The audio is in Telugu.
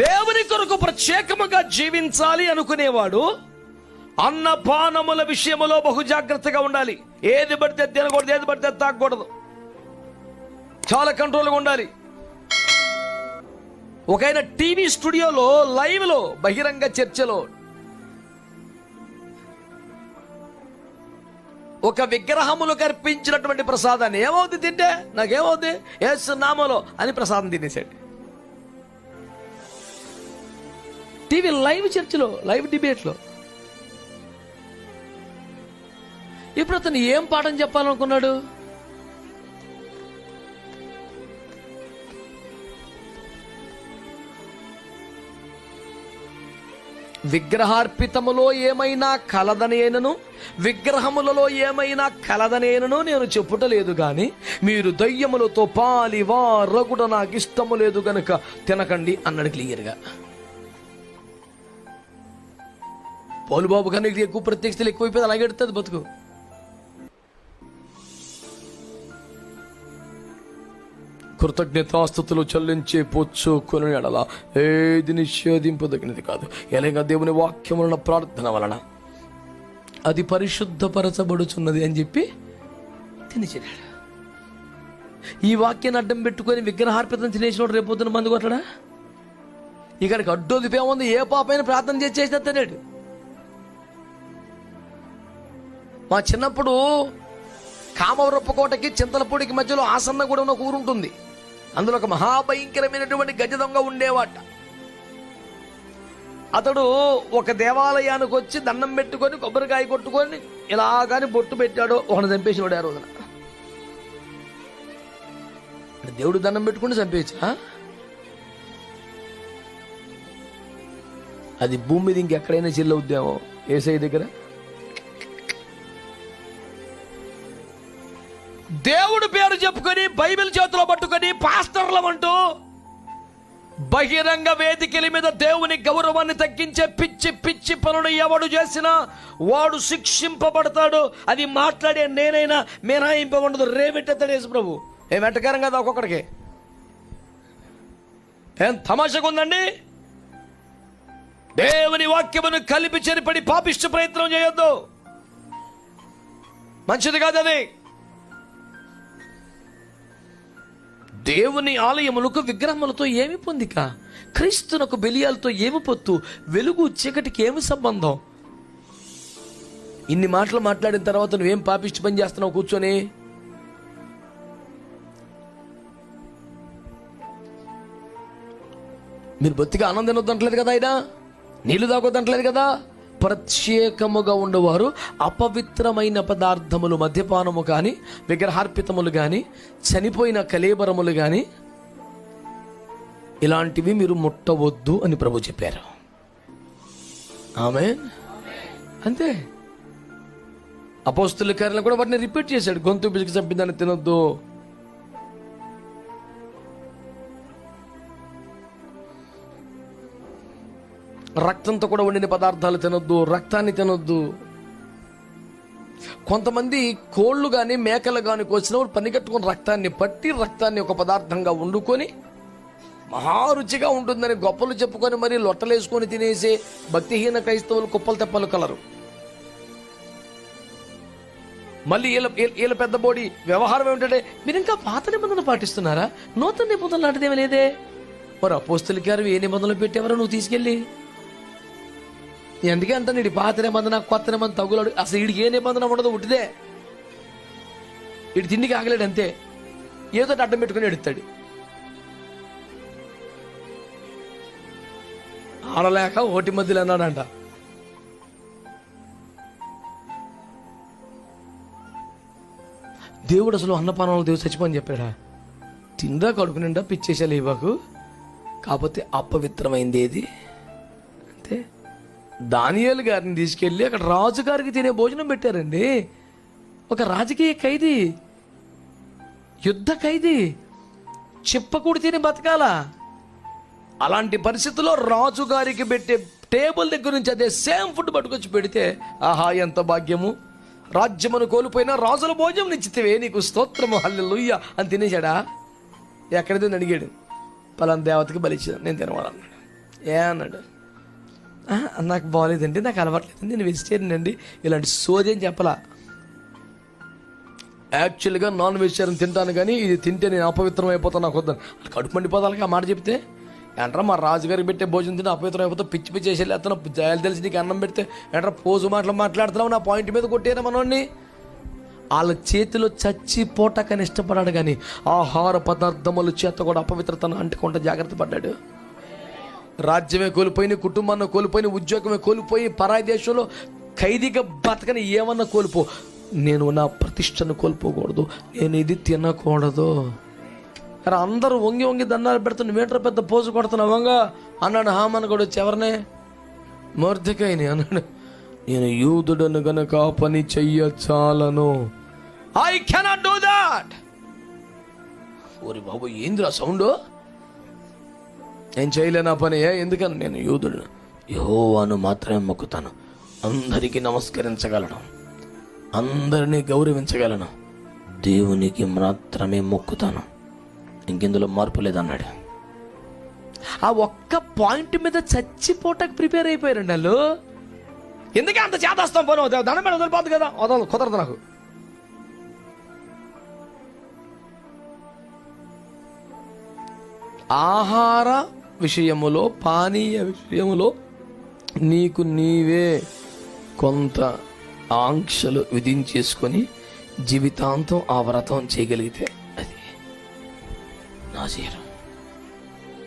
దేవుని కొరకు ప్రత్యేకముగా జీవించాలి అనుకునేవాడు అన్నపానముల విషయములో బహు జాగ్రత్తగా ఉండాలి. ఏది పడితే తినకూడదు ఏది పడితే తాగకూడదు. చాలా కంట్రోల్గా ఉండాలి. ఒక ఆయన టీవీ స్టూడియోలో లైవ్లో బహిరంగ చర్చలో ఒక విగ్రహములు కర్పించినటువంటి ప్రసాదాన్ని ఏమవుతుంది తింటే? నాకేమవుతుంది ఏసు నామలో అని ప్రసాదం తినేసాడు టీవీ లైవ్ చర్చిలో లైవ్ డిబేట్లో. ఇప్పుడు అతను ఏం పాఠం చెప్పాలనుకున్నాడు? విగ్రహార్పితములో ఏమైనా కలదనేనను విగ్రహములలో ఏమైనా కలదనేనను నేను చెప్పుటలేదు గాని మీరు దయ్యములతో పాలివా రగుడ నాకు ఇష్టము లేదు గనుక తినకండి అన్నాడు క్లియర్గా. పోలుబాబు కానీ ఎక్కువ ప్రత్యక్షతలు ఎక్కువైపోయింది అలాగే ఎడుతుంది బతుకు. కృతజ్ఞతాస్థుతులు చెల్లించే పొచ్చు కొని ఎడల ఏది నిషేధింపదగినది కాదు. ఎలాగ దేవుని వాక్యం వలన ప్రార్థన వలన అది పరిశుద్ధపరచబడుచున్నది అని చెప్పి తినిచేరాడు ఈ వాక్యాన్ని అడ్డం పెట్టుకొని విగ్రహార్పితం తినేసినోడు రేపొద్దున మందు కొట్టడా? ఇక్కడికి అడ్డొదిపేముంది? ఏ పాపైనా ప్రార్థన చేసి చేసినా తినేడు. మా చిన్నప్పుడు కామవరప్పకోటకి చింతలపూడికి మధ్యలో ఆసన్న కూడా ఒక ఊరుంటుంది. అందులో ఒక మహాభయంకరమైనటువంటి గజ దొంగ ఉండేవాట. అతడు ఒక దేవాలయానికి వచ్చి దండం పెట్టుకొని కొబ్బరికాయ కొట్టుకొని ఇలాగాని బొట్టు పెట్టాడు. ఒకని చంపేసినాడు ఆ రోజున. దేవుడు దండం పెట్టుకుని చంపేయచ్చా? అది భూమి మీద ఇంకెక్కడైనా చెల్లవుద్దేమో ఏసై దగ్గర? దేవుడు పేరు చెప్పుకొని బైబిల్ చేతిలో పట్టుకొని పాస్టర్లం అంటూ బహిరంగ వేదికల మీద దేవుని గౌరవాన్ని తగ్గించే పిచ్చి పిచ్చి పనులు ఎవడు చేసినా వాడు శిక్షింపబడతాడు. అది మాట్లాడే నేనైనా మినహాయింపబడదు. రేవెట్టేస్తాడు యేసు ప్రభు. ఏం వెంటకారం కదా ఒక్కొక్కడికి. ఏం తమాషగా ఉందండి? దేవుని వాక్యమును కలిపి చెరిపడి పాపిష్ట ప్రయత్నం చేయొద్దు. మంచిది కాదు అది. దేవుని ఆలయములకు విగ్రహములతో ఏమి పొందిక? క్రీస్తునకు బెలియాలతో ఏమి పొత్తు? వెలుగు చీకటికి ఏమి సంబంధం? ఇన్ని మాటలు మాట్లాడిన తర్వాత నువ్వేం పాపిష్టి పని చేస్తున్నావు కూర్చొని? మీరు బొత్తిగా ఆనందం వద్దంటలేదు కదా ఆయన? నీళ్ళు తాగొద్దంటలేదు కదా? ప్రత్యేకముగా ఉండేవారు. అపవిత్రమైన పదార్థములు మద్యపానము కానీ విగ్రహార్పితములు కానీ చనిపోయిన కలేబరములు కానీ ఇలాంటివి మీరు ముట్టవద్దు అని ప్రభు చెప్పారు. ఆమె అంతే. అపోస్తుల కార్యాలు కూడా వాటిని రిపీట్ చేశాడు. గొంతు బిజికి చంపిందని తినొద్దు. రక్తంతో కూడా వండిన పదార్థాలు తినొద్దు రక్తాన్ని తినొద్దు. కొంతమంది కోళ్ళు కానీ మేకలు కానీ కోసినప్పుడు పనికట్టుకుని రక్తాన్ని పట్టి రక్తాన్ని ఒక పదార్థంగా వండుకొని మహారుచిగా ఉంటుందని గొప్పలు చెప్పుకొని మరి లొట్టలేసుకొని తినేసే భక్తిహీన క్రైస్తవులు కుప్పలు తెప్పలు కలరు. మళ్ళీ వీళ్ళ వీళ్ళ- పెద్ద బోడి వ్యవహారం ఏమిటంటే మీరు ఇంకా పాత నిబంధనలు పాటిస్తున్నారా? నూతన నిబంధనలు లాంటిదేమీ లేదే. మరి అపోస్తులకి గారు ఏ నిబంధనలు పెట్టేవారో నువ్వు తీసుకెళ్ళి. ఎందుకే అంత నీడి పాత నిబంధన కొత్త నిబంధన తగులాడు? అసలు వీడికి ఏ నిబంధన ఉండదు ఉట్టిదే. వీడి తిండికి ఆగలేడు అంతే. ఏదో అడ్డం పెట్టుకుని ఎడుతాడు. ఆడలేక ఓటి మధ్యలో అన్నాడంట. దేవుడు అసలు అన్నపానాలు దేవుడు చచ్చిపోని చెప్పాడా? తిండా కడుపు నిండా పిచ్చేసాలి ఇవ్వకు. కాకపోతే అపవిత్రమైంది ఏది? అంతే. దానియేలు గారిని తీసుకెళ్ళి అక్కడ రాజుగారికి తినే భోజనం పెట్టారండి. ఒక రాజకీయ ఖైదీ. యుద్ధ ఖైదీ. చిప్పకూడి తిని బతకాల. అలాంటి పరిస్థితుల్లో రాజుగారికి పెట్టే టేబుల్ దగ్గర నుంచి అదే సేమ్ ఫుడ్ పట్టుకొచ్చి పెడితే ఆహా ఎంత భాగ్యము. రాజ్యమును కోల్పోయినా రాజుల భోజనం నిచ్చితివే నీకు స్తోత్రము హల్లెలూయ్య అని తినేశాడా? ఎక్కడిది? అడిగాడు. పలానా దేవతకి బలిచ్చాను నేను తినవాలన్నాడు. ఏ అన్నాడు? నాకు బాగాలేదండి నాకు అలవాట్లేదండి నేను వెజిటేరియన్ అండి. ఇలాంటి సోది అని చెప్పలా? యాక్చువల్గా నాన్ వెజిటేరియన్ తింటాను కానీ ఇది తింటే నేను అపవిత్రం అయిపోతాను నాకు వద్దాను. కడుపు మండిపోతానికి ఆ మాట చెప్తే? ఏంట్రా మా రాజుగారికి పెట్టే భోజనం తిని అపవిత్రం అయిపోతే పిచ్చి పిచ్చి చేసి వెళ్ళేస్తాను జాయలు తెలిసి నీకు అన్నం పెడితే? ఏంట్రా పోజు మాటలు మాట్లాడుతున్నావు నా పాయింట్ మీద కొట్టేనా మనోడిని? వాళ్ళ చేతిలో చచ్చి పోటాకని ఇష్టపడాడు కానీ ఆహార పదార్థముల చేత కూడా అపవిత్రతను అంటుకుంటా జాగ్రత్త పడ్డాడు. రాజ్యమే కోల్పోయిన కుటుంబాన్ని కోల్పోయిన ఉద్యోగమే కోల్పోయి పరాయి దేశంలో ఖైదీగా బతకని ఏమన్నా కోల్పో. నేను నా ప్రతిష్టను కోల్పోకూడదు. నేను ఇది తినకూడదు. అరే అందరూ వంగి వంగి దన్నాలు పెడుతున్న మీటర్ పెద్ద పోజు కొడుతున్నావు వంగ. అన్నాడు హామన్ కూడా వచ్చి ఎవరినే? మొర్దకైని అన్నాడు నేను యూదుడను గనక పని చెయ్య చాలను ఐ కెనాట్ డూ దాట్ ఓరి బాబు ఏందిరా సౌండ్? నేను చేయలేనా పని ఏ? ఎందుకని? నేను యూదుడు. యహోవాను మాత్రమే మొక్కుతాను. అందరికీ నమస్కరించగలను. అందరినీ గౌరవించగలను. దేవునికి మాత్రమే మొక్కుతాను. ఇంకెందులో మార్పు లేదన్నాడు. ఆ ఒక్క పాయింట్ మీద చచ్చిపోటకు ప్రిపేర్ అయిపోయారండి వాళ్ళు. ఎందుకే అంత చేతస్తాం పోను? దండం మీద వదిలిపోద్దు కదా? వదలదు కుదరదు నాకు. ఆహార విషయములో పానీయ విషయములో నీకు నీవే కొంత ఆంక్షలు విధించేసుకొని జీవితాంతం ఆ వ్రతం చేయగలిగితే అది నా జీరం